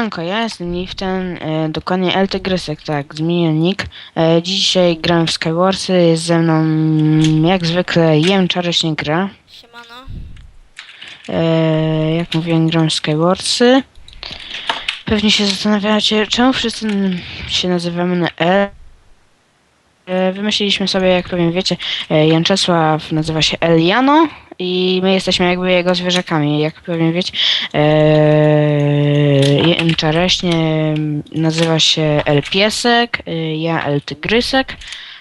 Siemanko, ja jestem Liften, e, dokładnie El Tygrysek, tak, zmieniłem nick. E, dzisiaj gram w Skywarsy, jest ze mną mm, jak zwykle Jem Czarośnie gra. Siemano. E, jak mówiłem, gram w Skywarsy. Pewnie się zastanawiacie, czemu wszyscy n- się nazywamy na E. E, Wymyśliliśmy sobie, jak pewnie wiecie, e, Janczesław nazywa się Eliano i my jesteśmy jakby jego zwierzakami. Jak pewnie wiecie, e, Janczareśnie nazywa się El Piesek, e, ja El Tygrysek,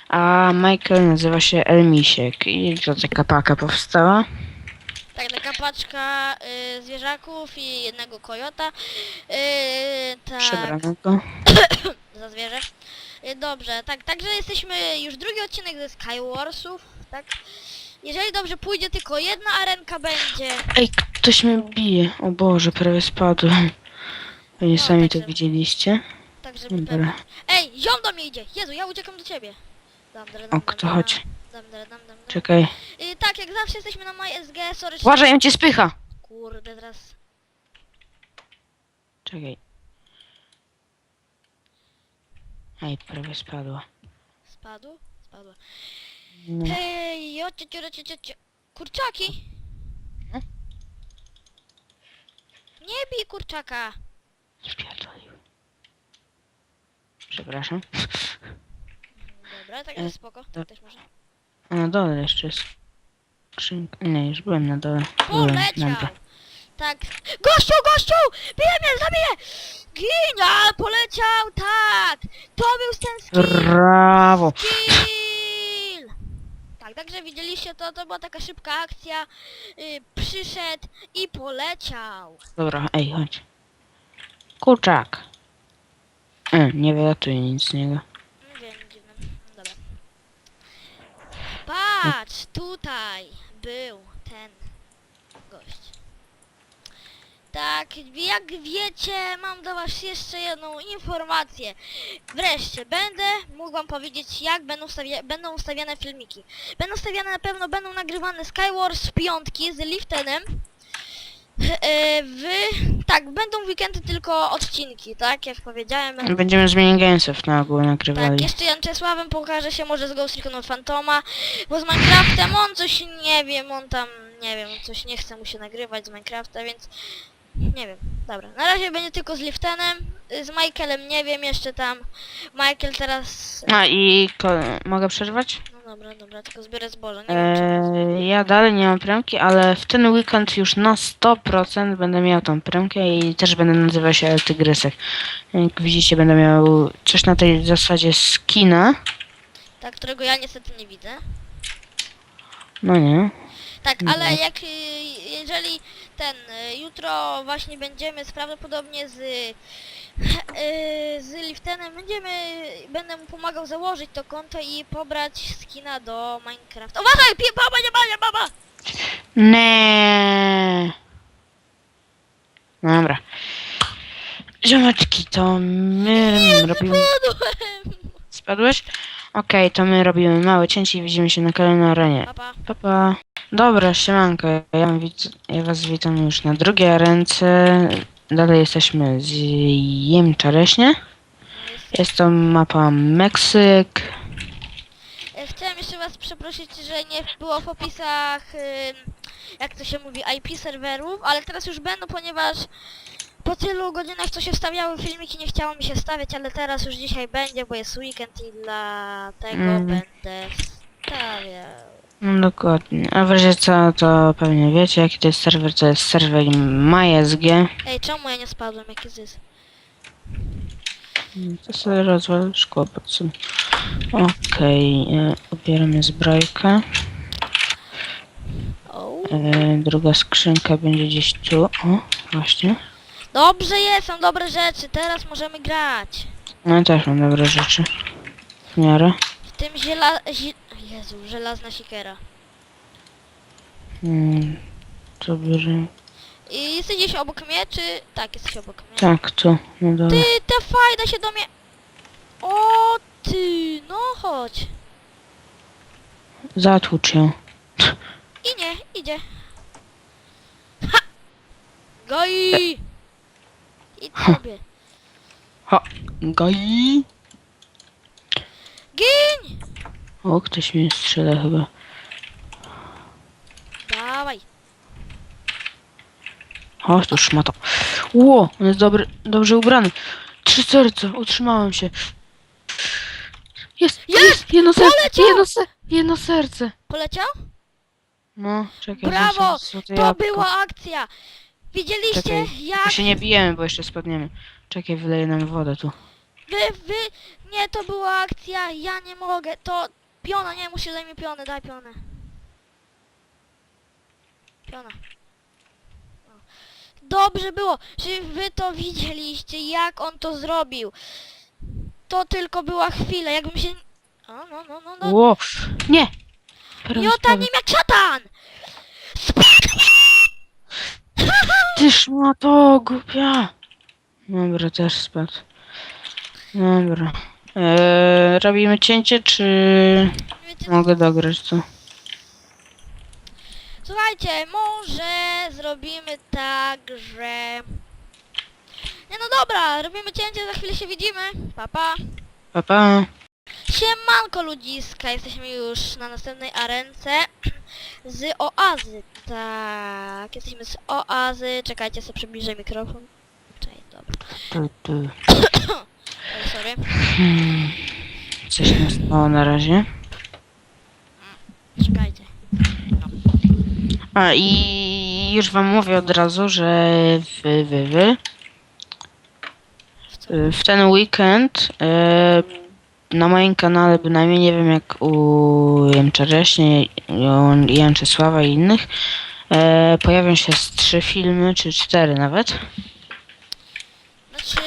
a Michael nazywa się El Misiek. I to taka paka powstała. Tak, taka paczka y, zwierzaków i jednego kojota. Y, tak, Przebranego. za zwierzę. Y, dobrze, tak, także jesteśmy już drugi odcinek ze Skywarsów, tak? Jeżeli dobrze pójdzie, tylko jedna arenka będzie. Ej, ktoś mnie bije. O Boże, prawie spadłem. Pewnie No, sami także- to widzieliście. Tak, żeby Dobra. pewnie. Ej, ziom do mnie idzie! Jezu, ja uciekam do ciebie. Dam, dam, kto dam, chodzi? Dam, dam, dam, dam, dam. Czekaj. Y, tak, jak zawsze jesteśmy na MySG, sorry. że- Uważaj, on cię spycha! Kurde, teraz... Czekaj. Ej, prawie spadła. Spadł? Spadła. No. Hej, cio, cio, cio. Kurczaki! Mhm. Nie bij kurczaka! Spierdolił. Przepraszam. Dobra, tak E, jest spoko. to- Też można. A na dole jeszcze jest. Skrzynka. Nie, już byłem na dole. Byłem, Poleciał! dobra. Tak. Gościu, gościu! Bije mnie, zabiję! Ginia! Poleciał, tak! To był ten skill! Brawo! Kill! Tak, także widzieliście to, to była taka szybka akcja. Yy, przyszedł i poleciał. Dobra, ej, chodź. Kurczak. E, nie wylatuje nic z niego. Mm, Wiem, dziwne. No Dobra. Patrz, tutaj był ten gość. Tak, jak wiecie, mam do was jeszcze jedną informację. Wreszcie, będę mógł wam powiedzieć, jak będą, będą ustawiane filmiki. Będą stawiane na pewno, będą nagrywane Skywars piątki z Liftenem. E, w... Tak, będą w weekendy tylko odcinki, tak? Jak powiedziałem, Będziemy z minigamesów na ogół tak, nagrywali. jeszcze Janczesławem pokaże się może z Ghost Recon Fantoma, bo z Minecraftem on coś nie wiem, on tam, nie wiem, coś nie chce mu się nagrywać z Minecrafta, więc nie wiem, dobra. Na razie będzie tylko z Liftenem, y, z Michaelem nie wiem jeszcze tam. Michael teraz... A i ko- mogę przerwać? No dobra, dobra, tylko zbiorę zboże, nie wiem czy... Eee, ja dalej nie mam premki, ale w ten weekend już na 100% będę miał tą premkę i też będę nazywał się Tygrysek. Jak widzicie będę miał coś na tej zasadzie skina. Tak, którego ja niestety nie widzę. No nie. Tak, ale jak y, jeżeli ten y, jutro właśnie będziemy z prawdopodobnie z y, z Liftenem będziemy będę mu pomagał założyć to konto i pobrać skina do Minecraft. Uważaj, pie, baba, nie baba, nie baba! Nie. Dobra. Ziomeczki, to my robimy... Spadłeś? Okej, to my robimy małe cięcie i widzimy się na kolejnej arenie. Papa. Pa, pa. Dobra, siemanko, ja, wit- ja was witam już na drugiej ręce. Dalej jesteśmy z Jem Czareśnie. Jest to mapa Meksyk. E, Chciałem jeszcze was przeprosić, że nie było w opisach ym, jak to się mówi IP serwerów, ale teraz już będą, ponieważ po tylu godzinach co się wstawiały filmiki nie chciało mi się stawiać, ale teraz już dzisiaj będzie, bo jest weekend i dlatego Mm. będę stawiał. No dokładnie. A w razie co, to pewnie wiecie, jaki to jest serwer. To jest serwer MySG. Ej, czemu ja nie spadłem, jaki zysk? To sobie rozwal szkło pod. Okej, e, ubieramy zbrojkę. O. E, druga skrzynka będzie gdzieś tu. O, właśnie. Dobrze jest, są dobre rzeczy, teraz możemy grać. No ja też mam dobre rzeczy. W miarę. W tym ziela... Zi... Jezu, żelazna siekera. Hmm, bierze. I jesteś gdzieś obok mnie, czy... Tak, jesteś obok mnie. Tak, tu, no dobra. Ty, te fajda się do mnie... O, ty, no chodź. Zatłucz ją. I nie, idzie. Ha! Goi! Idź sobie. Ha! Gai! Gin! O, ktoś mnie strzela chyba. Dawaj. O, to szmata. Ło, on jest dobry, dobrze ubrany. Trzy serca, utrzymałem się. Jest, Jest! jest, jedno serce, Poleciał! jedno, se, jedno serce. Poleciał? No, czekaj. Brawo! To była akcja! Widzieliście Czekaj, jak Tu się nie bijemy, bo jeszcze spadniemy. Czekaj, wyleję nam wodę tu. wy, wy... Nie, to była akcja, ja nie mogę, to... Piona, nie, musi daj mi pionę, daj pionę. Piona. O. Dobrze było, że wy to widzieliście, jak on to zrobił. To tylko była chwila, jakbym się... O, no, no, no, no. Ło! Nie! Jota spadłem. nim jak szatan! Ty szmato, głupia! Dobra, też spadł. Dobra. Eee, robimy cięcie, czy mogę dograć to? Słuchajcie, może zrobimy tak, że... Nie no dobra, robimy cięcie, za chwilę się widzimy. Papa. Pa, pa. Siemanko ludziska, jesteśmy już na następnej arence z oazy. Tak, jesteśmy z oazy. Czekajcie, sobie przybliżę mikrofon. Czekaj, dobra. Tu, tu. Oj, sorry. Hmm. Coś nie stało na razie. Czekajcie. A i już wam mówię od razu, że wy, wy, wy W ten weekend y, na moim kanale bynajmniej nie wiem jak u Jęczereśnie, u Janczesława i innych y, pojawią się z trzy filmy, czy cztery nawet. Znaczy...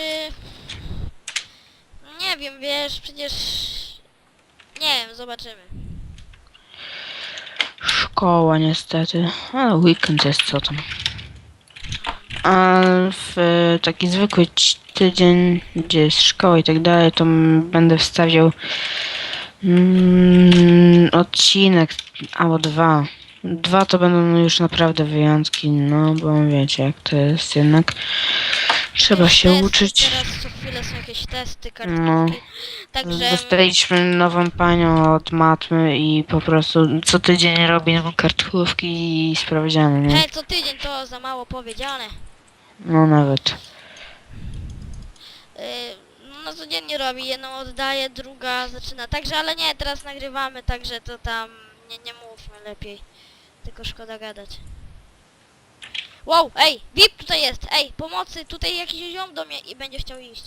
Nie wiem, wiesz, przecież... Nie wiem, zobaczymy. Szkoła niestety, ale weekend jest co tam. A w e, taki zwykły tydzień, gdzie jest szkoła i tak dalej, to będę wstawiał mm, odcinek albo dwa. Dwa to będą już naprawdę wyjątki, no bo wiecie jak to jest jednak. Trzeba się testy, uczyć. Teraz co chwilę są jakieś testy, No. kartki. Także... Dostaliśmy nową panią od matmy i po prostu co tydzień robi nam kartkówki i sprawdziany, nie? Hej, co tydzień to za mało powiedziane. No nawet. Yy, no codziennie robi, jedną oddaje, druga zaczyna. Także, ale nie, teraz nagrywamy, także to tam nie, nie mówmy lepiej. Tylko szkoda gadać. Wow, ej, VIP tutaj jest, ej, pomocy, tutaj jakiś ziom do mnie i będzie chciał iść.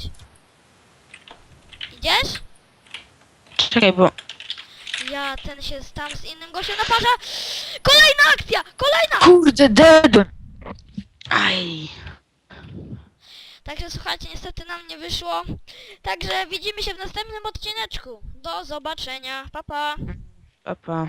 Idziesz? Czekaj, bo Ja, ten się tam z innym gościem naparza. Kolejna akcja, kolejna! Kurde, dedłem! Aj. Także słuchajcie, niestety nam nie wyszło. Także widzimy się w następnym odcineczku. Do zobaczenia. Pa pa. Papa.